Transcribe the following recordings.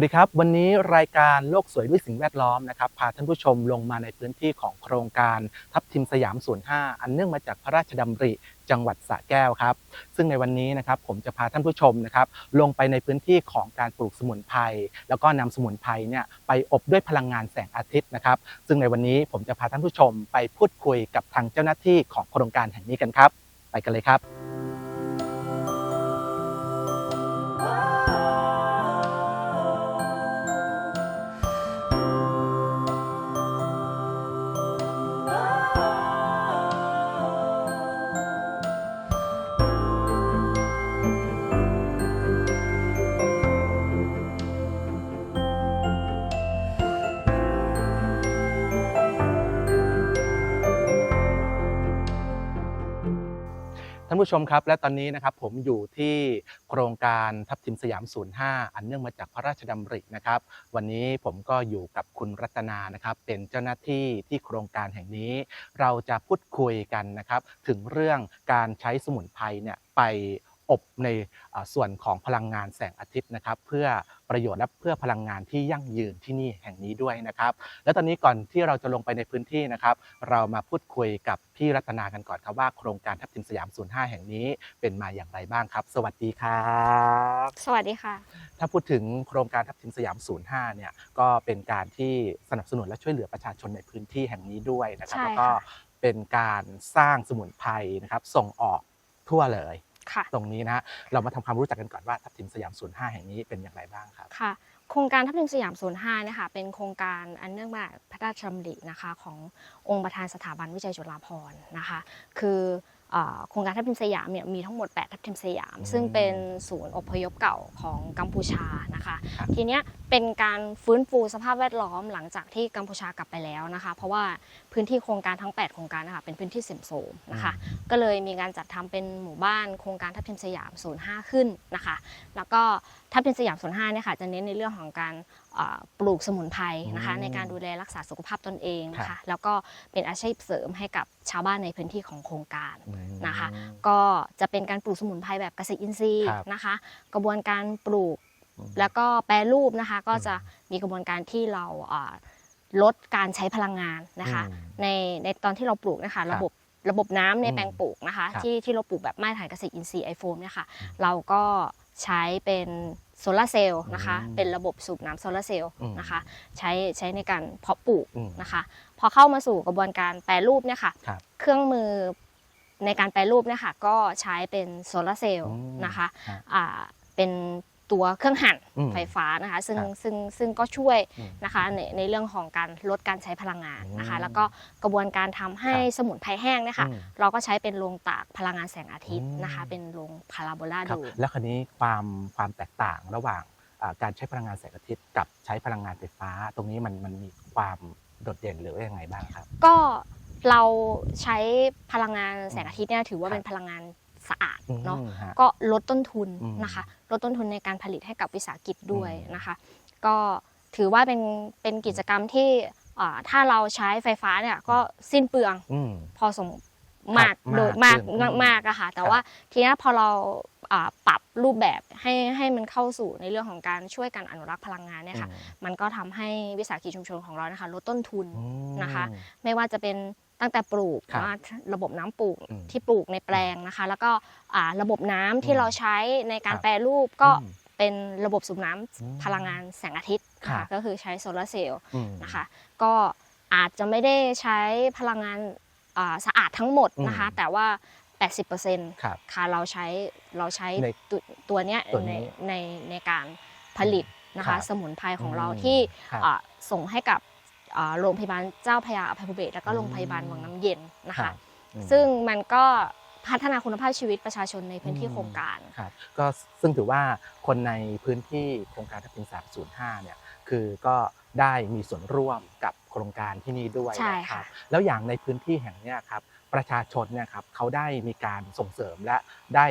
วัสดีครับ วันนี้รายการโลกสวยด้วยสิ่งแวดล้อมนะครับพาท่านผู้ชมลงมาในพื้นที่ของโครงการทับทิมสยามศูนย์5อันเนื่องมาจากพระราชดำริจังหวัดสระแก้วครับ ซึ่งในวันนี้นะครับผมจะพาท่านผู้ชมนะครับลงไปในพื้นที่ของการปลูกสมุนไพรแล้วก็นำสมุนไพรเนี่ยไปอบด้วยพลังงานแสงอาทิตย์นะครับ ซึ่งในวันนี้ผมจะพาท่านผู้ชมไปพูดคุยกับทางเจ้าหน้าที่ของโครงการแห่งนี้กันครับ ไปกันเลยครับ ผู้ชมครับ และตอนนี้นะครับผมอยู่ที่โครงการทับทิมสยาม 05 อันเนื่องมาจากพระราชดำรินะครับ วันนี้ผมก็อยู่กับคุณรัตนานะครับ เป็นเจ้าหน้าที่ที่โครงการแห่งนี้ เราจะพูดคุยกันนะครับ ถึงเรื่องการใช้สมุนไพรเนี่ยไปอบในส่วนของพลังงานแสงอาทิตย์นะครับ เพื่อ ประโยชน์และเพื่อพลังงานที่ยั่งยืนที่นี่แห่งนี้ด้วยนะครับ และตอนนี้ก่อนที่เราจะลงไปในพื้นที่นะครับ เรามาพูดคุยกับพี่รัตนากันก่อนครับว่าโครงการทับทิมสยาม 05 แห่งนี้เป็นมาอย่างไรบ้างครับ สวัสดีครับ สวัสดีค่ะ ถ้าพูดถึงโครงการทับทิมสยาม 05 เนี่ยก็เป็นการที่สนับสนุนและช่วยเหลือประชาชนในพื้นที่แห่งนี้ด้วยนะครับใช่แล้วก็ค่ะเป็นการสร้างสมุนไพรนะครับส่งออกทั่วเลย ค่ะ ตรงนี้นะฮะเรามาทำความรู้จักกันก่อนว่าทับทิมสยาม05แห่งนี้เป็นอย่างไรบ้างครับค่ะโครงการทัพทิมสยาม05นะคะเป็นโครงการอันเนื่องมาจากพระราชดำรินะคะขององค์ประธานสถาบันวิจัยจุฬาภรณ์นะคะ คือเอ่อ โครงการทัพทิมสยามเนี่ยมีทั้งหมด 8 ทัพทิมสยามอืมซึ่งเป็นศูนย์อพยพเก่าของกัมพูชานะคะครับทีเนี้ยเป็นการฟื้นฟูสภาพแวดล้อมหลังจากที่กัมพูชากลับไปแล้วนะคะ เพราะว่าพื้นที่โครงการทั้ง 8 โครงการนะคะเป็นพื้นที่เสื่อมโทรมนะคะ ก็เลยมีการจัดทำเป็นหมู่บ้านโครงการทับทิมสยาม05ขึ้นนะคะ แล้วก็ทับทิมสยาม05เนี่ยค่ะจะเน้นในเรื่องของการเอ่อ ปลูกสมุนไพรนะคะอืมในการดูแลรักษาสุขภาพตนเองนะครัคะบแล้วก็เป็นอาชีพเสริมให้กับชาวบ้านในพื้นที่ของโครงการอืมนะคะ ก็จะเป็นการปลูกสมุนไพรแบบเกษตรอินทรีย์ครับนะคะ กระบวนการปลูกอืมแล้วก็แปรรูปนะคะก็อืมจะมีกระบวนการที่เราเอ่อลดการใช้พลังงานนะคะอืมในในตอนที่เราปลูกนะคะครับระบบระบบน้ำในอืมแปลงปลูกนะคะครับที่ที่เราปลูกแบบมาตรฐานเกษตรอินทรีย์ไอโฟมเนี่ยค่ะอืมเราก็ใช้เป็น โซลาร์เซลล์นะคะอืมเป็นระบบสูบน้ำโซลาร์เซลล์อืมนะคะ ใช้ใช้ในการเพาะปลูกอืมนะคะ พอเข้ามาสู่กระบวนการแปรรูปเนี่ยค่ะครับเครื่องมือในการแปรรูปเนี่ยค่ะ ก็ใช้เป็นโซลาร์เซลล์อืมนะคะครับอ่าเป็น ตัวเครื่องหั่นอืมไฟฟ้านะคะ ซึ่งครับซึ่งซึ่งก็ช่วยอืมนะคะในในเรื่องของการลดการใช้พลังงานนะคะ อืมแล้วก็กระบวนการทำให้ครับสมุนไพรแห้งเนี่ยค่ะอืมเราก็ใช้เป็นโรงตากพลังงานแสงอาทิตย์อืมนะคะเป็นโรงพาราโบลาครับดูแล้วคราวนี้ความความแตกต่างระหว่างอ่าการใช้พลังงานแสงอาทิตย์กับใช้พลังงานไฟฟ้า ตรงนี้มันมันมีความโดดเด่นหรือว่ายังไงบ้างครับ ก็เราใช้พลังงานแสงอาทิตย์เนี่ยถือว่าครับ เป็นพลังงานสะอาดเนาะ อืมฮะก็ลดต้นทุนอืมนะคะ ลดต้นทุนในการผลิตให้กับวิสาหกิจด้วยอืมนะคะ ก็ถือว่าเป็นเป็นกิจกรรมที่อ่าถ้าเราใช้ไฟฟ้าเนี่ยก็สิ้นเปลืองอืมพอสมมากครับโดยมามากกขึ้นมากมากอะค่ะแต่ครับว่าทีนี้พอเราอ่าปรับรูปแบบให้ให้มันเข้าสู่ในเรื่องของการช่วยกันอนุรักษ์พลังงานเนี่ยค่ะอืมมันก็ทำให้วิสาหกิจชุมชนของเรานะคะลดต้นทุนอืมนะคะ ไม่ว่าจะเป็น ตั้งแต่ปลูกครับว่าระบบน้ำปลูกอืมที่ปลูกในแปลงนะคะ แล้วก็อ่าระบบน้ำที่อืมเราใช้ในการครับแปรรูปก็อืมเป็นระบบสูบน้ำอืมพลังงานแสงอาทิตย์นะครัคะบก็คือใช้โซลาร์เซลล์ อืม นะคะก็อาจจะไม่ได้ใช้พลังงานอ่าสะอาดทั้งหมดนะคะ อืม แต่ว่า 80%ครับ ค่ะเราใช้เราใช้ในตัวตัวเนี้ยตัวในนี้ในในการผลิตนะครัคะบสมุนไพรของเราอืมที่ครับ อ่าส่งให้กับอ่า โรงพยาบาลเจ้าพระยาอภัยภูเบศรแล้วก็อืมโรงพยาบาลวังน้ำเย็นนะครัคะบอืมซึ่งมันก็พัฒนาคุณภาพชีวิตประชาชนในพื้นที่อืมโครงการครับก็ซึ่งถือว่าคนในพื้นที่โครงการทัพทิม305 เนี่ยคือก็ได้มีส่วนร่วมกับโครงการที่นี่ด้วยใช่นะครัค่ะบแล้วอย่างในพื้นที่แห่งเนี้ยครับประชาชนเนี่ยครับเขาได้มีการส่งเสริมและได้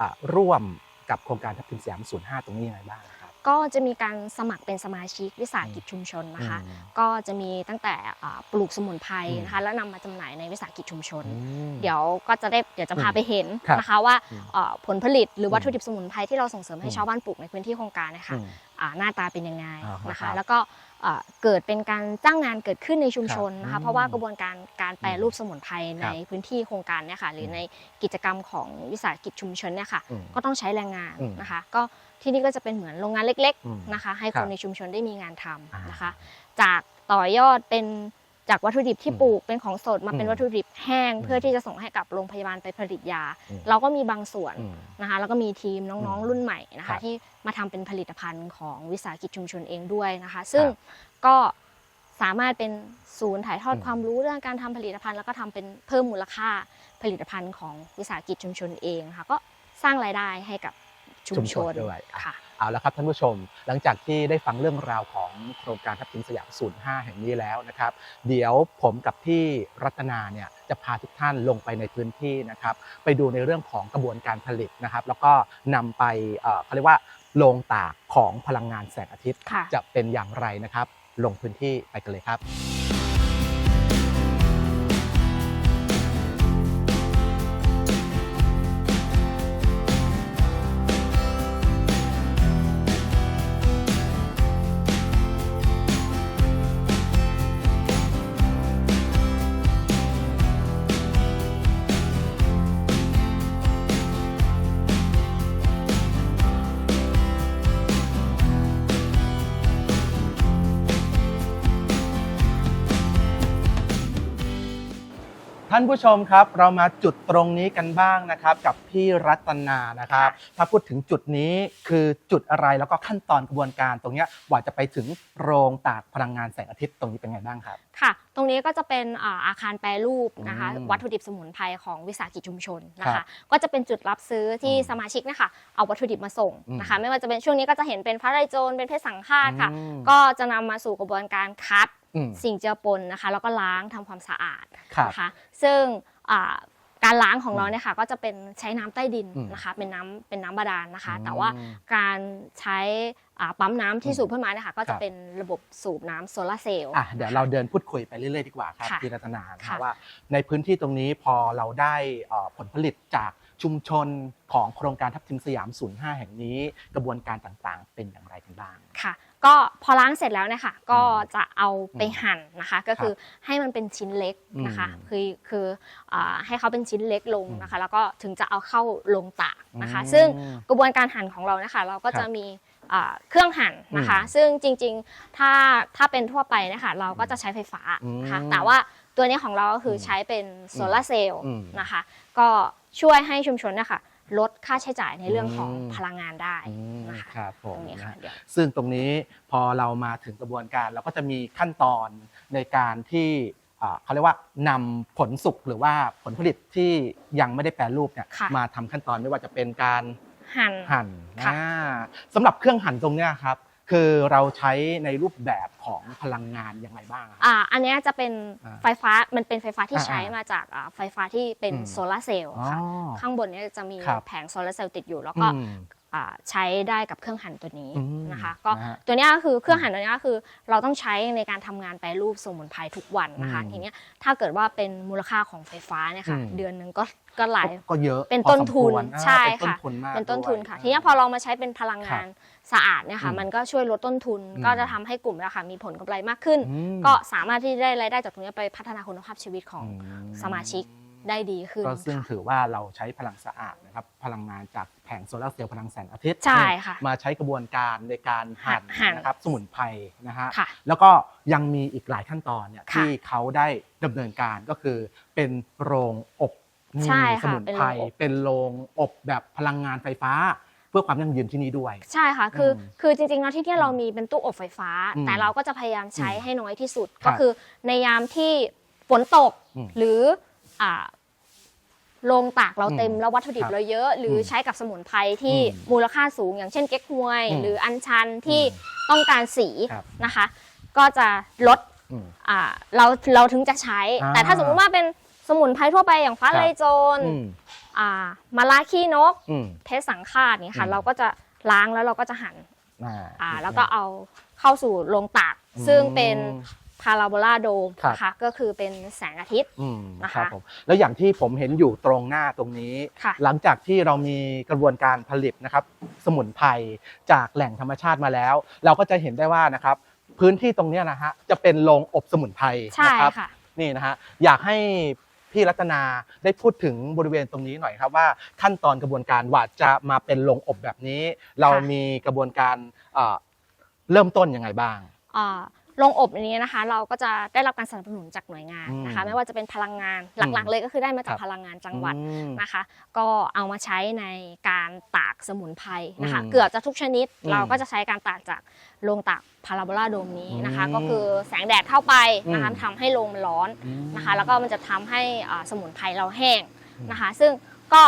อ่าร่วมกับโครงการทัพทิมสยาม05 ตรงนี้ยังไงบ้างครับ ก็จะมีการสมัครเป็นสมาชิกวิสาหกิจชุมชนนะคะ อืมก็จะมีตั้งแต่อ่าปลูกสมุนไพรอืมนะคะ แล้วนำมาจำหน่ายในวิสาหกิจชุมชนอืมเดี๋ยวก็จะได้เดี๋ยวจะพาอืมไปเห็นครับนะคะว่าอืมเอ่อผลผลิตหรืออมวัตถุดิบสมุนไพรที่เราส่งเสริมให้อืม ชาวบ้านปลูกในพื้นที่โครงการนะคะอืม อ่าหน้าตาเป็นยังไงอ่าฮะนะครัคะ บแล้วก็ เอ่อเกิดเป็นการจ้างงานเกิดขึ้นในชุมชนครันะคะบเพราะว่าอืมกระบวนการการแปรรูปสมุนไพรในครับพื้นที่โครงการเนี่ยค่ะหรือในกิจกรรมของวิสาหกิจชุมชนเนี่ยค่ะอืมก็ต้องใช้แรงงานอืมนะคะก็ที่นี่ก็จะเป็นเหมือนโรงงานเล็กอืมๆนะคะให้คครับนในชุมชนได้มีงานทำอ่านนะคะ จากต่อยอดเป็น จากวัตถุดิบที่อืมปลูกเป็นของสดมาเป็นอืมวัตถุดิบแห้งอืมเพื่อที่จะส่งให้กับโรงพยาบาลไปผลิตยาอืมเราก็มีบางส่วนอืมนะคะ แล้วก็มีทีมน้องอืมๆรุ่นใหม่นะครัคะบที่มาทำเป็นผลิตภัณฑ์ของวิสาหกิจชุมชนเองด้วยนะคะ ซึ่งครับก็สามารถเป็นศูนย์ถ่ายทอดอืมความรู้เรื่องการทำผลิตภัณฑ์ แล้วก็ทำเป็นเพิ่มมูลค่าผลิตภัณฑ์ของวิสาหกิจชุมชนเองค่ะก็สร้างรายได้ให้กับ ชุมชุมชชนนด้วยค่ะเอาละครับท่านผู้ชม หลังจากที่ได้ฟังเรื่องราวของโครงการทัพทิมสยามศูนย์5แห่งนี้แล้วนะครับ เดี๋ยวผมกับพี่รัตนาเนี่ยจะพาทุกท่านลงไปในพื้นที่นะครับ ไปดูในเรื่องของกระบวนการผลิตนะครับ แล้วก็นำไปเอ่อเขาเรียกว่าโรงตากของพลังงานแสงอาทิตย์ค่ะจะเป็นอย่างไรนะครับ ลงพื้นที่ไปกันเลยครับานผู้ชมครับ เรามาจุดตรงนี้กันบ้างนะครับ กับพี่รัตนานะครับ ถ้าพูดถึงจุดนี้คือจุดอะไรแล้วก็ขั้นตอนกระบวนการตรงเนี้ยกว่าจะไปถึงโรงตากพลังงานแสงอาทิตย์ตรงนี้เป็นไงบ้างครับค่ะ ตรงนี้ก็จะเป็นอ่าอาคารแปรรูปนะคะอืมวัตถุดิบสมุนไพรของวิสาหกิจชุมชนนะครัคะบก็จะเป็นจุดรับซื้อที่อืมสมาชิกนะคะเอาวัตถุดิบมาส่งอืมนะคะ ไม่ว่าจะเป็นช่วงนี้ก็จะเห็นเป็นพระไรโจรเป็นเพชรสังฆาตค่ะอืมก็จะนำมาสู่กระบวนการคัดอืม สิ่งเจือปนนะคะ แล้วก็ล้างทำความสะอาดครับนะคะ ซึ่งอ่าการล้างของเราอืมเนี่ยค่ะก็จะเป็นใช้น้ำใต้ดินอืมนะคะ เป็นน้ำเป็นน้ำบาดาลนะคะอืมแต่ว่าการใช้อ่าปั๊มน้ำที่อืมสูบขึ้นมาเนี่ยค่ะก็คจะรับเป็นระบบสูบน้ำโซลาร์เซลล์อะเดี๋ยวเราเดินพูดคุยไปเรื่อยๆดีกว่าครับค่ะพี่รัตนานะค่ะว่าในพื้นที่ตรงนี้พอเราได้เอ่อผลผลิตจากชุมชนของโครงการทัพทิมสยาม 05 แห่งนี้ กระบวนการต่างๆ เป็นอย่างไรกันบ้างค่ะ ก็พอล้างเสร็จแล้วเนี่ยค่ะก็จะเอาไปอืมหั่นนะคะ ก็คือให้มันเป็นชิ้นเล็กนะคะอืมคือคืออ่าให้เขาเป็นชิ้นเล็กลงอืมนะคะ แล้วก็ถึงจะเอาเข้าลงตากนะคะอืมซึ่งกระบวนการหั่นของเรานะคะ เราก็ครับจะมีอ่าเครื่องหั่นนะคะอืมซึ่งจริงๆถ้าถ้าเป็นทั่วไปเนะคะเราก็จะใช้ไฟฟ้านะคะอืมแต่ว่าตัวนี้ของเราก็คืออมใช้เป็นโซลาร์เซลล์อืมนะคะ ก็ช่วยให้ชุมชนเนะคะ ลดค่าใช้จ่ายในเรื่องของอืมพลังงานได้อืมนะคะครับผตมรงนี้นะค่ะเดี๋ยว ซึ่งตรงนี้พอเรามาถึงกระบวนการเราก็จะมีขั้นตอนในการที่อ่าเขาเรียกว่านำผลสุกหรือว่าผลผลิตที่ยังไม่ได้แปรรูปเนี่ยค่ะ มาทำขั้นตอนไม่ว่าจะเป็นการหั่น หั่นค่ะ อ่าสำหรับเครื่องหั่นตรงเนี้ยครับ คือเราใช้ในรูปแบบของพลังงานอย่างไรบ้างครับอ่าอันเนี้ยจะเป็นอ่าไฟฟ้ามันเป็นไฟฟ้าที่อ่าใช้มาจากอ่าไฟฟ้าที่เป็นอืม โซลาร์เซลล์อ๋อ ค่ะข้างบนเนี้จะมีครับ แผงโซลาร์เซลล์ติดอยู่ แล้วอืก็มอ่าใช้ได้กับเครื่องหั่นตัวนี้อืมนะคะ ก็นะฮะตัวเนี้ยก็คือเครื่องหั่นตัวเนี้ยก็คือ เราต้องใช้ในการทำงานแปรรูปสมุนไพรทุกวันนะคะอืมทีเนี้ยถ้าเกิดว่าเป็นมูลค่าของไฟฟ้าเนี่ยค่ะอืม เดือนหนึ่งก็ ก็หลาย ก็เยอะเป็นพอต้นสมทุนควรอ่าใช่เป็นต้นค่ะทุนมากเป็นต้นทุนค่ะด้วยทีเนี้ยพอเรามาใช้เป็นพลังงานสะอาดเนี่ยค่ะ อืมมันก็ช่วยลดต้นทุน อืมก็จะทำให้กลุ่มเราค่ะมีผลกำไรมากขึ้น อืม ก็สามารถที่ได้รายได้จากตรงเนี้ยไปพัฒนาคุณภาพชีวิตของอืมสมาชิกได้ดีขึ้นก็ซึ่งค่ะ ถือว่าเราใช้พลังสะอาดนะครับพลังงานจากแผงโซลาร์เซลล์พลังแสงอาทิตย์ใช่ค่ะมาใช้กระบวนการในการหั่นหั่น นะครับสมุนไพรนะฮะค่ะ แล้วก็ยังมีอีกหลายขั้นตอนเนี่ยค่ะที่เขาได้ดำเนินการก็คือเป็นโรงอบ นี่ใช่สค่ะมุนไพรเป็นโรงอบ เป็นโรงอบแบบพลังงานไฟฟ้า เพื่อความยั่งยืนที่นี่ด้วย ใช่ค่ะ คืออืมคือจริงๆแล้วที่เนี่ยเรามีเป็นตู้อบไฟฟ้า อืมแต่เราก็จะพยายามใช้อืมให้น้อยที่สุด ครัก็บคือในยามที่ฝนตกอืมหรืออ่าโรงตากเราเต็มอืมแล้ววัตถุดิบครับเราเยอะ หรืออมใช้กับสมุนไพรที่อืมมูลค่าสูง อย่างเช่นเก๊กฮวย อืมหรืออัญชันที่อืมต้องการสีครับ นะคะ ก็จะลดอืม อ่าเราเราถึงจะใช้ อ่าแต่ถ้าสมมุติว่าเป็น สมุนไพรทั่วไปอย่างฟ้าครับไลโจรอืมอ่ามาลาขี้นก อืมเทสสังฆาตเนี่ยค่ะ อืม เราก็จะล้างแล้วเราก็จะหั่นอ่า อ่า แล้วก็เอาเข้าสู่โรงตากซึ่งเป็นอืมพาราโบลาโดมครับ นะคะก็คือเป็นแสงอาทิตย์ อืมนะคะครับผมแล้วอย่างที่ผมเห็นอยู่ตรงหน้าตรงนี้ ค่ะ หลังจากที่เรามีกระบวนการผลิตนะครับ สมุนไพรจากแหล่งธรรมชาติมาแล้ว เราก็จะเห็นได้ว่านะครับ พื้นที่ตรงเนี้ยนะฮะจะเป็นโรงอบสมุนไพรใช่นะครับ ค่ะ นี่นะฮะอยากให้ พี่รัตนาได้พูดถึงบริเวณตรงนี้หน่อยครับว่าขั้นตอนกระบวนการว่าจะมาเป็นโรงอบแบบนี้ เรามีกระบวนการเอ่อเริ่มต้นยังไงบ้าง อ่า โรงอบอันนี้นะคะ เราก็จะได้รับการสนับสนุนจากหน่วยงานนะคะอืมไม่ว่าจะเป็นพลังงานหอืลักมๆเลยก็คือได้มาจากครับพลังงานจังหวัดอืมนะคะ ก็เอามาใช้ในการตากสมุนไพรนะคะอืมเกือบจะทุกชนิดอืมเราก็จะใช้การตากจากโรงตากพาราโบลาโดมนี้นะคะอืมก็คือแสงแดดเข้าไปนะคะอืมทำให้โรงมันร้อนอืมนะคะ แล้วก็มันจะทำให้อ่าสมุนไพรเราแห้งอืมนะคะ ซึ่งก็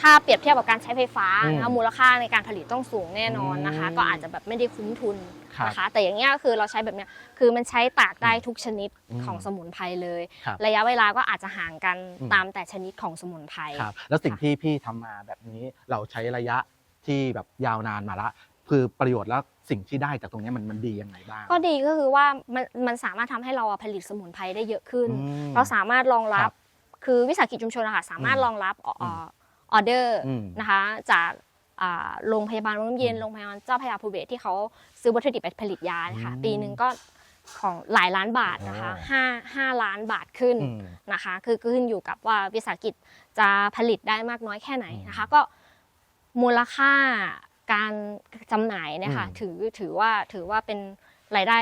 ถ้าเปรียบเทียบกับการใช้ไฟฟ้าอืมนะคะมูลค่าในการผลิตต้องสูงแน่นอนนะคะอืมก็อาจจะแบบไม่ได้คุ้มทุนครับนะคะ แต่อย่างเงี้ยคือเราใช้แบบเนี้ยคือมันใช้ตากได้ทุกชนิดอืมของสมุนไพรเลยครับระยะเวลาก็อาจจะห่างกันอืมตามแต่ชนิดของสมุนไพรครับแล้วสิ่งที่พี่ทำมาแบบนี้เราใช้ระยะที่แบบยาวนานมาละคือประโยชน์แล้วสิ่งที่ได้จากตรงนี้มันมันดียังไงบ้าง ก็ดีก็คือว่ามันมันสามารถทำให้เราอะผลิตสมุนไพรได้เยอะขึ้นอืมเราสามารถรองรัครับบคือวิสาหกิจชุมชนอะค่ะสามารถอืมรองรับ ออืมออเดอร์อืมนะคะ จากอ่าโรงพยาบาลโรงน้ำเย็นอืมโรงพยาบาลเจ้าพระยาภูเบศรที่เขาซื้อวัตถุดิบไปผลิตยาเนี่ยค่ะอืมปีหนึ่งก็ของหลายล้านบาทนะคะโอ้ห้าห้าล้านบาทขึ้นอืมนะคะ คือขึ้นอยู่กับว่าวิสาหกิจจะผลิตได้มากน้อยแค่ไหนอืมนะคะ ก็มูลค่าการจำหน่ายเนี่ยค่ะอืมถือถือว่าถือว่าเป็นรายได้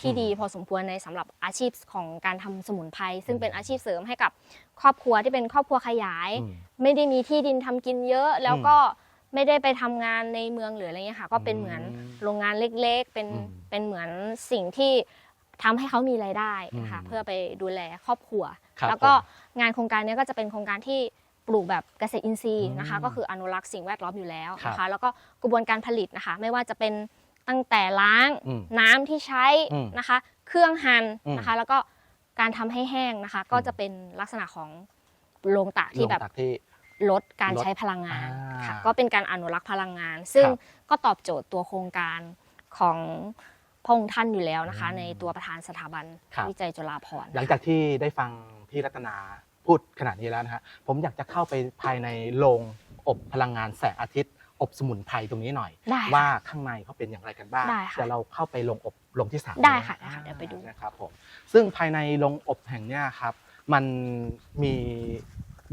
ที่อืมดีพอสมควรในสำหรับอาชีพของการทำสมุนไพรซึ่งเป็นอาชีพเสริมให้กับครอบครัวที่เป็นครอบครัวขยายอืมไม่ได้มีที่ดินทำกินเยอะ แล้วก็ไม่ได้ไปทำงานในเมืองหรืออะไรเงี้ยค่ะ ก็เป็นเหมือนอืมโรงงานเล็กๆ เป็นอืมเป็นเหมือนสิ่งที่ทำให้เขามีรายได้นะคะอืมเพื่อไปดูแลครอบครัวครับแล้วก็ผมงานโครงการเนี้ยก็จะเป็นโครงการที่ปลูกแบบเกษตรอินทรีย์นะคะอืมก็คืออนุรักษ์สิ่งแวดล้อมอยู่แล้วนะครัคะบแล้วก็กระบวนการผลิตนะคะ ไม่ว่าจะเป็น ตั้งแต่ล้างอืมน้ำที่ใช้อืมนะคะ เครื่องหั่นอืม นะคะ แล้วก็การทำให้แห้งนะคะ ก็อืมจะเป็นลักษณะของโรงตากที่แบบลงตักที่ ลดการลดใช้พลังงานอ่าค่ะก็เป็นการอนุรักษ์พลังงาน ซึ่งครับก็ตอบโจทย์ตัวโครงการของพระองค์ท่านอยู่แล้วนะคะ อืมในตัวประธานสถาบันครับ วิจัยจุฬาภรณ์หลังจากที่ได้ฟังพี่รัตนาพูดขนาดนี้แล้วนะฮะผมอยากจะเข้าไปภายในโรงอบพลังงานแสงอาทิตย์ อบสมุนไพรตรงนี้หน่อย ได้ค่ะว่าข้างในเขาเป็นอย่างไรกันบ้างได้ค่ะ เดี๋ยวเราเข้าไปโรงอบโรงที่สามได้ค่ะนได้ค่ะเดี๋ยวไปดู นะครับผมซึ่งภายในโรงอบแห่งเนี้ยครับ มันมี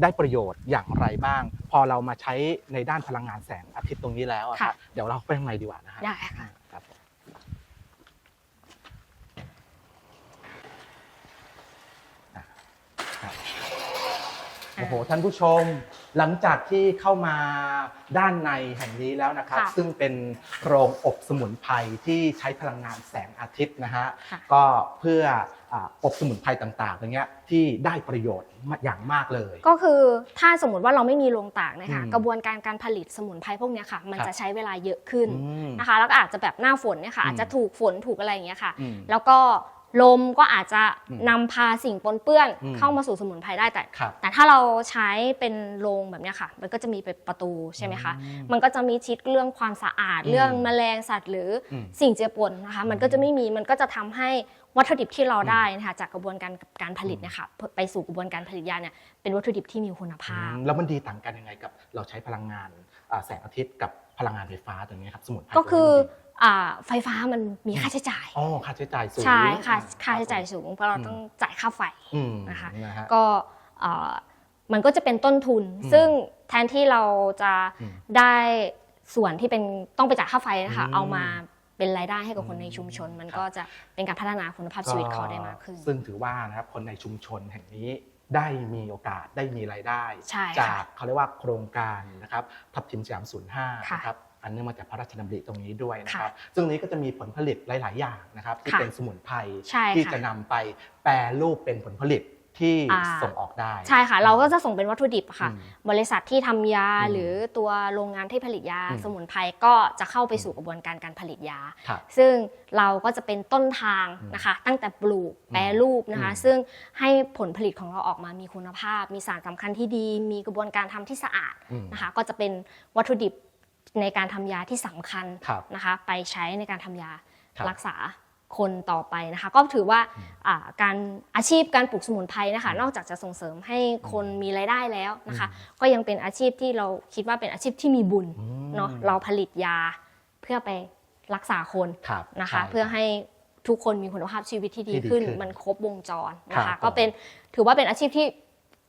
ได้ประโยชน์อย่างไรบ้าง พอเรามาใช้ในด้านพลังงานแสงอาทิตย์ตรงนี้แล้วอะครับเดี๋ยวเราเข้าไปข้างในดีกว่านะฮะ ได้ค่ะ ครับผมอะครับโอ้โห ท่านผู้ชม หลังจากที่เข้ามาด้านในแห่งนี้แล้วนะครับ ค่ะซึ่งเป็นโรงอบสมุนไพรที่ใช้พลังงานแสงอาทิตย์นะฮะค่ะ ก็เพื่ออ่าอบสมุนไพรต่างๆอย่างเงี้ยที่ได้ประโยชน์อย่างมากเลย ก็คือถ้าสมมติว่าเราไม่มีโรงตากนะคะอืมกระบวนการการผลิตสมุนไพรพวกเนี้ยค่ะ มันครับ จะใช้เวลาเยอะขึ้นอืม นะคะ แล้วก็อาจจะแบบหน้าฝนเนี่ยค่ะอืม อาจจะถูกฝนถูกอะไรอย่างเงี้ยค่ะ อืม แล้วก็ ลมก็อาจจะอืมนำพาสิ่งปนเปื้อนอืมเข้ามาสู่สมุนไพรได้แต่ ครับแต่ถ้าเราใช้เป็นโรงแบบเนี้ยค่ะ มันก็จะมีเป็นประตูใช่ไหมคะอืมมันก็จะมีชิดเรื่องความสะอาด อืมเรื่องแมลงสัตว์ หรืออม สิ่งเจือปนนะคะ มันก็จะไม่มีมันก็จะทำให้วัตถุดิบที่เราได้นะคะจากกระบวนการการผลิตเนะคะไปสู่กระบวนการผลิตยาเนี่ยเป็นวัตถุดิบที่มีคุณภาพ แล้วมันดีต่างกันยังไงกับ เราใช้พลังงานอ่าแสงอาทิตย์กับพลังงานไฟฟ้าตัวนี้ครับสมุนไพรก็คือตัวนี้มันดีอ่า ไฟฟ้ามันมีค่าใช้จ่ายอ๋อค่าใช้จ่ายสูงใช่ค่ะอ่ค่าใช้จ่ายสูง เพราะเราอืมต้องจ่ายค่าไฟอืมนะคะนะฮะก็เอ่อมันก็จะเป็นต้นทุนอืมซึ่งแทนที่เราจะอืมได้ส่วนที่เป็นต้องไปจ่ายค่าไฟนะคะอืมเอามาเป็นรายได้ให้กับคนในชุมชน มันครับก็จะเป็นการพัฒนาคุณภาพชีวิตเขาได้มากขึ้น ซึ่งถือว่านะครับคนในชุมชนแห่งนี้ได้มีโอกาสได้มีรายได้ใช่ค่ะจากเขาเรียกว่าโครงการนะครับทับทิมสยามศูนย์ห้าค่ะนะครับ อันเนื่องมาจากพระราชดำริตรงนี้ด้วยนะคค่ะรับ ซึ่งนี้ก็จะมีผลผลิตหลาย ๆ อย่างนะครับที่ค่ะเป็นสมุนไพรใช่ที่ค่ะจะนำไปแปรรูปเป็นผลผลิตที่อ่าส่งออกได้ ใช่ค่ะ เราก็จะส่งเป็นวัตถุดิบค่ะอืมบริษัทที่ทำยาอืมหรือตัวโรงงานที่ผลิตยาอืมสมุนไพรก็จะเข้าไปสู่กระบวนการการผลิตยาครับซึ่งเราก็จะเป็นต้นทางอืมนะคะ ตั้งแต่ปลูกอืมแปรรูปนะคะอืมซึ่งให้ผลผลิตของเราออกมามีคุณภาพ มีสารสำคัญที่ดี มีกระบวนการทำที่สะอาดอืมนะคะ ก็จะเป็นวัตถุดิบ ในการทำยาที่สำคัญครับนะคะ ไปใช้ในการทำยาครับรักษาคนต่อไปนะคะ ก็ถือว่าอืมอ่าการอาชีพการปลูกสมุนไพรนะคะอืมนอกจากจะส่งเสริมให้คนมีรายได้แล้วนะคะอืมก็ยังเป็นอาชีพที่เราคิดว่าเป็นอาชีพที่มีบุญอืมเนาะเราผลิตยาเพื่อไปรักษาคนครับนะคะช่เพื่อให้ทุกคนมีคุณภาพชีวิตที่ดีที่ดีขึ้นขึ้น มันครบวงจรนะครัคะบก็เป็นถือว่าเป็นอาชีพที่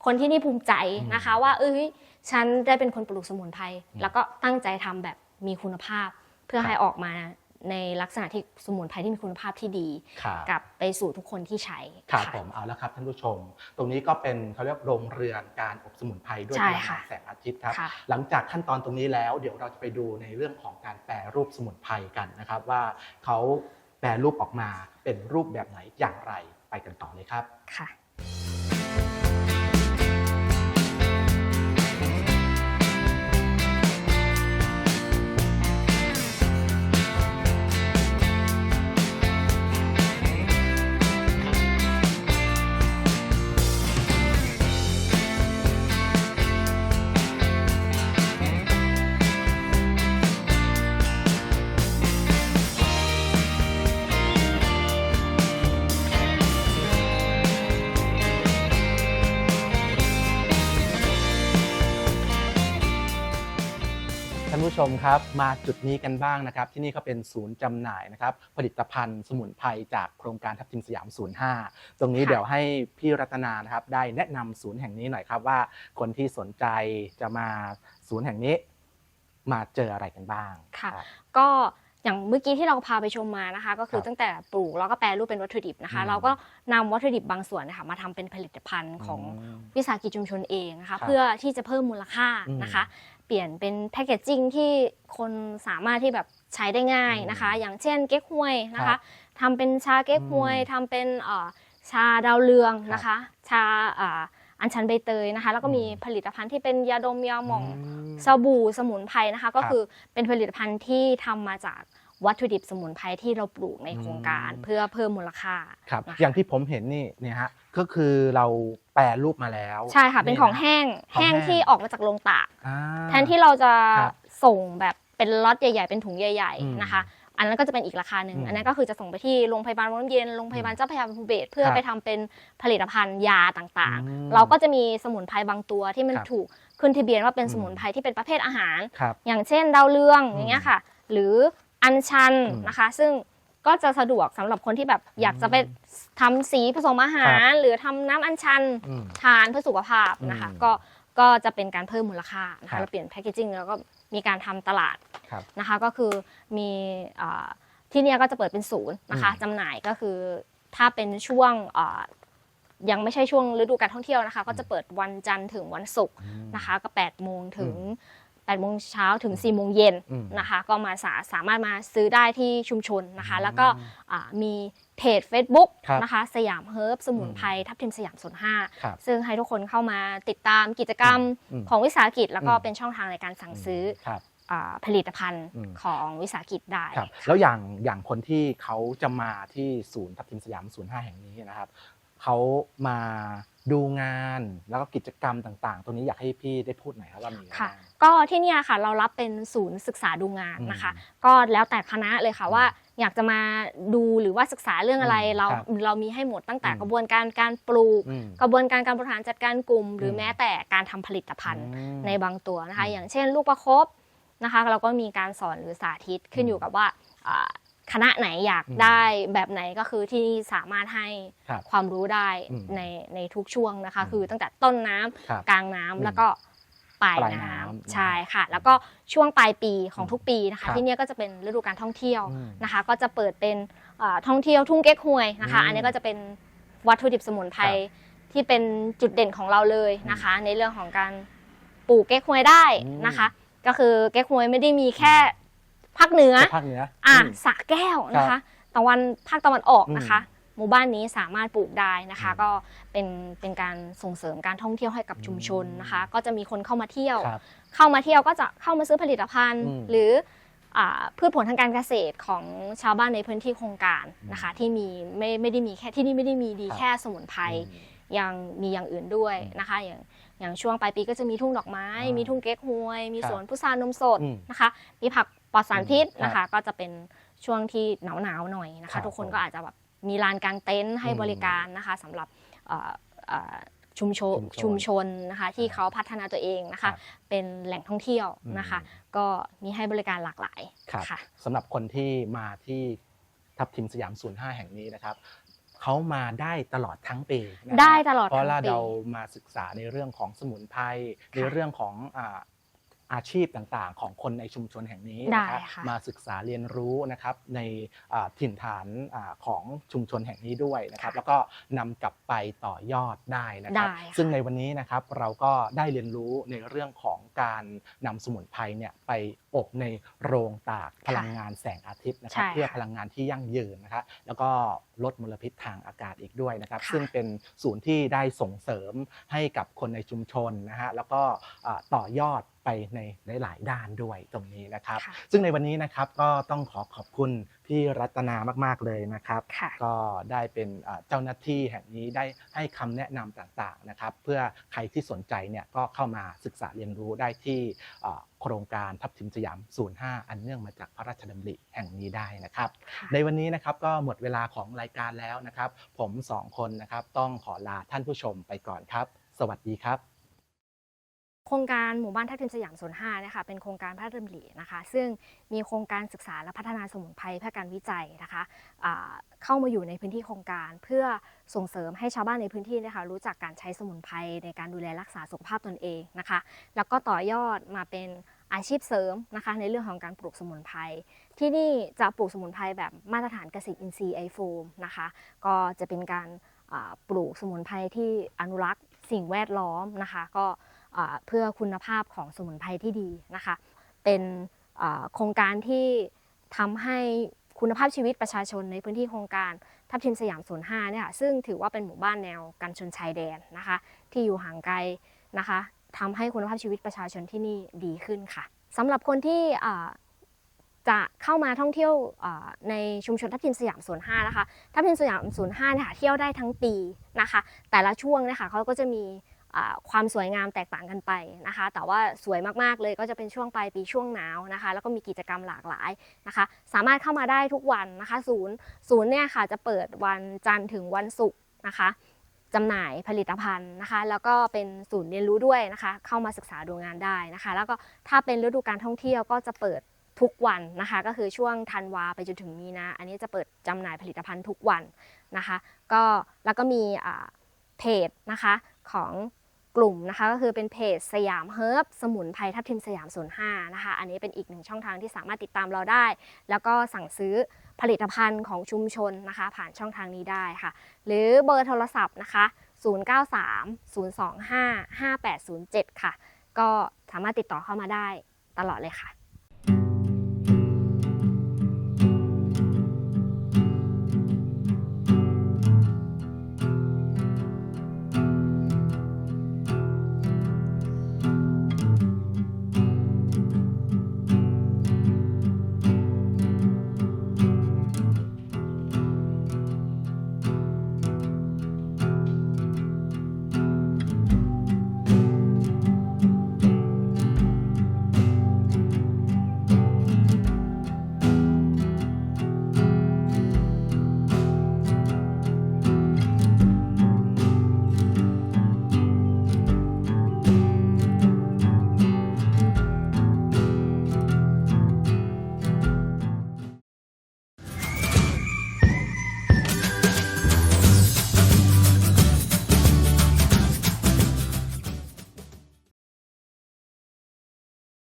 คนที่นี่ภูมิใจอืมนะคะ ว่าเอ้ย ฉันได้เป็นคนปลูกสมุนไพรอืมแล้วก็ตั้งใจทำแบบมีคุณภาพ เพื่อครับให้ออกมาในลักษณะที่สมุนไพรที่มีคุณภาพที่ดีครับกลับไปสู่ทุกคนที่ใช้ครับค่ะผมเอาละครับท่านผู้ชม ตรงนี้ก็เป็นเขาเรียกโรงเรือนการอบสมุนไพรด้วยใช่พลังค่ะงานแสงอาทิตย์ครับค่ะหลังจากขั้นตอนตรงนี้แล้ว เดี๋ยวเราจะไปดูในเรื่องของการแปรรูปสมุนไพรกันนะครับว่าเขาแปรรูปออกมาเป็นรูปแบบไหนอย่างไรไปกันต่อเลยครับค่ะ ผู้ชมครับมาจุดนี้กันบ้างนะครับ ที่นี่ก็เป็นศูนย์จำหน่ายนะครับ ผลิตภัณฑ์สมุนไพรจากโครงการทับทิมสยาม 05 ตรงนี้ค่ะเดี๋ยวให้พี่รัตนานะครับ ได้แนะนำศูนย์แห่งนี้หน่อยครับว่าคนที่สนใจจะมาศูนย์แห่งนี้ มาเจออะไรกันบ้างค่ะรับก็อย่างเมื่อกี้ที่เราพาไปชมมานะคะ ก็คืครับอตั้งแต่ปลูกแล้วก็แปรรูปเป็นวัตถุดิบนะคะอืมเราก็นำวัตถุดิบบางส่วนนะคะมาทำเป็นผลิตภัณฑ์ของมวิสาหกิจชุมชนเองนะครัคะบเพื่อที่จะเพิ่มมูลค่าอืมนะคะ เปลี่ยนเป็นแพคเกจจิ้งที่คนสามารถที่แบบใช้ได้ง่ายนะคะอืมอย่างเช่นเก๊กฮวยนะครัคะบทำเป็นชาเก๊กฮวยอืมทำเป็นเอ่อชาดาวเรืองครับนะคะ ชาอ่าอัญชันใบเตยนะคะ แล้วก็มีอืมผลิตภัณฑ์ที่เป็นยาดมยาหม่อง ม สบู่สมุนไพรนะคะ ก็ครับคือเป็นผลิตภัณฑ์ที่ทำมาจากวัตถุดิบสมุนไพรที่เราปลูกในโครงการ อืม เพื่อเพิ่มมูลค่าครับ นะคะ อย่างที่ผมเห็นนี่เนี่ยฮะ ก็คือเราแปรรูปมาแล้วใช่ค่ะ เป็นของแห้งของแห้แห้งงที่ออกมาจากโรงตากอ่าแทนที่เราจะครับส่งแบบเป็นล็อตใหญ่ ๆ เป็นถุงใหญ่อืมๆนะคะ อันนั้นก็จะเป็นอีกราคาหนึ่งอืมอันนั้นก็คือจะส่งไปที่โรงพยาบาลวังน้ำเย็นโรงพยาบาลเจ้าพระยาภูเบศรเพื่อครับไปทำเป็นผลิตภัณฑ์ยาต่างอืมๆเราก็จะมีสมุนไพรบางตัวที่มันครับถูกขึ้นทะเบียนว่าเป็นอืมสมุนไพรที่เป็นประเภทอาหารครับอย่างเช่นดาวเรืองอืมอย่างเงี้ยค่ะ หรืออัญชันอืมนะคะ ซึ่ง ก็จะสะดวกสำหรับคนที่แบบอยากจะไปทำสีผสมอาหาร หรือทำน้ำอัญชันอืม ทานเพื่อสุขภาพนะคะ อืมก็ก็จะเป็นการเพิ่มมูลค่านะครัคะบเราเปลี่ยนแพคเกจิ้งแล้วก็มีการทำตลาดครับนะคะ ก็คือมีอ่าที่เนี่ยก็จะเปิดเป็นศูนย์นะคะอืม จำหน่ายก็คือถ้าเป็นช่วงอ่ายังไม่ใช่ช่วงฤดูการท่องเที่ยวนะคะ ก็จะเปิดวันจันทร์ถึงวันศุกร์อืมนะคะก็8โมงถึง 8โมงเช้าถึง4โมงเย็นอืมนะคะ ก็มาสาสามารถมาซื้อได้ที่ชุมชนนะคะ แล้วก็อืมอ่ามีเพจ Facebook ครับนะคะ สยามเฮิร์บสมุนไพรทับทิมสยามโซนห้าครับซึ่งให้ทุกคนเข้ามาติดตามกิจกรรมอืมของวิสาหกิจ แล้วก็อืมเป็นช่องทางในการสั่งซื้อครับอ่าผลิตภัณฑ์อืมของวิสาหกิจได้ครับค่ะแล้วอย่างอย่างคนที่เขาจะมาที่ศูนย์ทับทิมสยามศูนย์ห้าแห่งนี้นะครับเขามาดูงานแล้วก็กิจกรรมต่าง ๆตรงนี้อยากให้พี่ได้พูดหน่อยครับว่ามีอะไรค่ะบ้าง ก็ที่เนี่ยค่ะเรารับเป็นศูนย์ศึกษาดูงานนะคะ ก็แล้วแต่คณะเลยค่ะว่าอยากจะมาดูหรือว่าศึกษาเรื่องอะไรอืมเราครับเรามีให้หมดตั้งแต่อืมกระบวนการการปลูก อืมกระบวนการการบริหารจัดการกลุ่ม หรืออม แม้แต่การทำผลิตภัณฑ์ อืม ในบางตัวนะคะอืมอย่างเช่น ลูกประคบนะคะ เราก็มีการสอนหรือสาธิตขึ้นอืมอยู่กับว่าอ่าคณะไหนอยากอืมได้แบบไหนก็คือที่สามารถให้ครับความรู้ได้อืมในในทุกช่วงนะคะ อืมคือตั้งแต่ต้นน้ำครับกลางน้ำอืมแล้วก็ ปลายปลายน้น้ำำใช่ค่ะ แล้วก็ช่วงปลายปีของทุกปีนะครัคะ บที่เนี่ยก็จะเป็นฤดูการท่องเที่ยวอืมนะคะ ก็จะเปิดเป็นอ่าท่องเที่ยวทุ่งเก๊กฮวยนะคะ อืมอันนี้ก็จะเป็นวัตถุดิบสมุนไพรครับที่เป็นจุดเด่นของเราเลยนะคะ ในเรื่องของการปลูกเก๊กฮวยได้อืมนะคะ ก็คือเก๊กฮวยไม่ได้มีแค่ภาคเหนือภาคเหนืออะอืม สระแก้วนะคะตะวันภาคตะวันออกนะคะ อื หมู่บ้านนี้สามารถปลูกได้นะคะอืมก็เป็นเป็นการส่งเสริมการท่องเที่ยวให้กับชุมชนนะคะ ก็จะมีคนเข้ามาเที่ยว ครับเข้ามาเที่ยวก็จะเข้ามาซื้อผลิตภัณฑ์ อืม หรืออ่าพืชผลทางการเกษตรของชาวบ้านในพื้นที่โครงการนะคะอืมที่มีไม่ไม่ได้มีแค่ที่นี่ไม่ได้มีดีครับแค่สมุนไพรอืมยังมีอย่างอื่นด้วยอืมนะคะ อย่างอย่างช่วงปลายปีก็จะมีทุ่งดอกไม้ อ่ามีมีทุ่งเก๊กฮวย มีครับสวนพุทรานมสดอืมนะคะ มีผักปลอดสารพิษอืมนะคะก็จะเป็นช่วงที่หนาวหนาวๆหน่อยนะครัคะ บทุกคนผมก็อาจจะแบบ มีลานกางเต็นท์ให้อืมบริการนะคะสำหรับเอ่อเอ่อชุมชนชุชุมมชชนนนะคะที่เขาพัฒนาตัวเองนะครัคะบ เป็นแหล่งท่องเที่ยวอืมนะคะ ก็มีให้บริการหลากหลายครับค่ะ สำหรับคนที่มาที่ทับทิมสยามศูนย์ห้าแห่งนี้นะครับเขามาได้ตลอดทั้งปีนะฮะได้ตลอดเพราะทั้งว่าปีเรามาศึกษาในเรื่องของสมุนไพรในเรื่องของอ่า อาชีพต่างๆ ของคนในชุมชนแห่งนี้นะครับได้ค่ะมาศึกษาเรียนรู้นะครับในอ่าถิ่นฐานอาของชุมชนแห่งนี้ด้วยนะครับค่ะแล้วก็นำกลับไปต่อยอดได้นะครับได้ค่ะซึ่งในวันนี้นะครับเราก็ได้เรียนรู้ในเรื่องของการนำสมุนไพรเนี่ยไปอบในโรงตากพลังงานแสงอาทิตย์นะครับใช่ค่ะเพื่อพลังงานที่ยั่งยืนนะครับแล้วก็ลดมลพิษทางอากาศอีกด้วยนะครับค่ะซึ่งเป็นศูนย์ที่ได้ส่งเสริมให้กับคนในชุมชนนะฮะแล้วก็อ่าต่อยอดไปในหลาย ๆ ด้านด้วยตรงนี้นะครับค่ะซึ่งในวันนี้นะครับก็ต้องขอขอบคุณพี่รัตนามาก ๆ เลยนะครับค่ะก็ได้เป็นอ่าเจ้าหน้าที่แห่งนี้ได้ให้คำแนะนำต่าง ๆ นะครับ เพื่อใครที่สนใจเนี่ยก็เข้ามาศึกษาเรียนรู้ได้ที่อ่าโครงการทับทิมสยาม 05 อันเนื่องมาจากพระราชดำริแห่งนี้ได้นะครับค่ะในวันนี้นะครับก็หมดเวลาของรายการแล้วนะครับ ผมสองคนนะครับต้องขอลาท่านผู้ชมไปก่อนครับ สวัสดีครับโครงการหมู่บ้านทับทิมสยามโซน5นะคะเป็นโครงการพระราชดำรินะคะ ซึ่งมีโครงการศึกษาและพัฒนาสมุนไพรเพื่อการวิจัยนะคะเข้ามาอยู่ในพื้นที่โครงการ เพื่อส่งเสริมให้ชาวบ้านในพื้นที่นะคะรู้จักการใช้สมุนไพรในการดูแลรักษาสุขภาพตนเองนะคะ แล้วก็ต่อยอดมาเป็นอาชีพเสริมนะคะในเรื่องของการปลูกสมุนไพรที่นี่จะปลูกสมุนไพรแบบมาตรฐานเกษตรอินทรีย์ไอโฟมนะคะก็จะเป็นการปลูกสมุนไพรที่อนุรักษ์สิ่งแวดล้อมนะคะ ก็ เพื่อคุณภาพของสมุนไพรที่ดีนะคะ เป็นโครงการที่ทำให้คุณภาพชีวิตประชาชนในพื้นที่โครงการทับทิมสยาม05เนี่ยค่ะซึ่งถือว่าเป็นหมู่บ้านแนวกันชนชายแดนนะคะ ที่อยู่ห่างไกลนะคะทำให้คุณภาพชีวิตประชาชนที่นี่ดีขึ้นค่ะสำหรับคนที่จะเข้ามาท่องเที่ยวในชุมชนทับทิมสยามโซน5นะคะทับทิมสยามโซน5เนี่ยค่ะเที่ยวได้ทั้งปีนะคะ แต่ละช่วงเนี่ยค่ะเขาก็จะมี ความสวยงามแตกต่างกันไปนะคะ แต่ว่าสวยมากๆเลยก็จะเป็นช่วงปลายปีช่วงหนาวนะคะ แล้วก็มีกิจกรรมหลากหลายนะคะ สามารถเข้ามาได้ทุกวันนะคะศูนย์ศูนย์เนี่ยค่ะจะเปิดวันจันทร์ถึงวันศุกร์นะคะจำหน่ายผลิตภัณฑ์นะคะ แล้วก็เป็นศูนย์เรียนรู้ด้วยนะคะ เข้ามาศึกษาดูงานได้นะคะ แล้วก็ถ้าเป็นฤดูการท่องเที่ยวก็จะเปิดทุกวันนะคะ ก็คือช่วงธันวาไปจนถึงมีนาอันนี้จะเปิดจำหน่ายผลิตภัณฑ์ทุกวันนะคะ ก็แล้วก็มีเพจนะคะของ กลุ่มนะคะก็คือเป็นเพจสยามเฮิร์บสมุนไพรทับทิมสยามศูนย์ห้านะคะอันนี้เป็นอีกหนึ่งช่องทางที่สามารถติดตามเราได้ แล้วก็สั่งซื้อผลิตภัณฑ์ของชุมชนนะคะ ผ่านช่องทางนี้ได้ค่ะ หรือเบอร์โทรศัพท์นะคะ 093 025 5807 ค่ะ ก็สามารถติดต่อเข้ามาได้ตลอดเลยค่ะ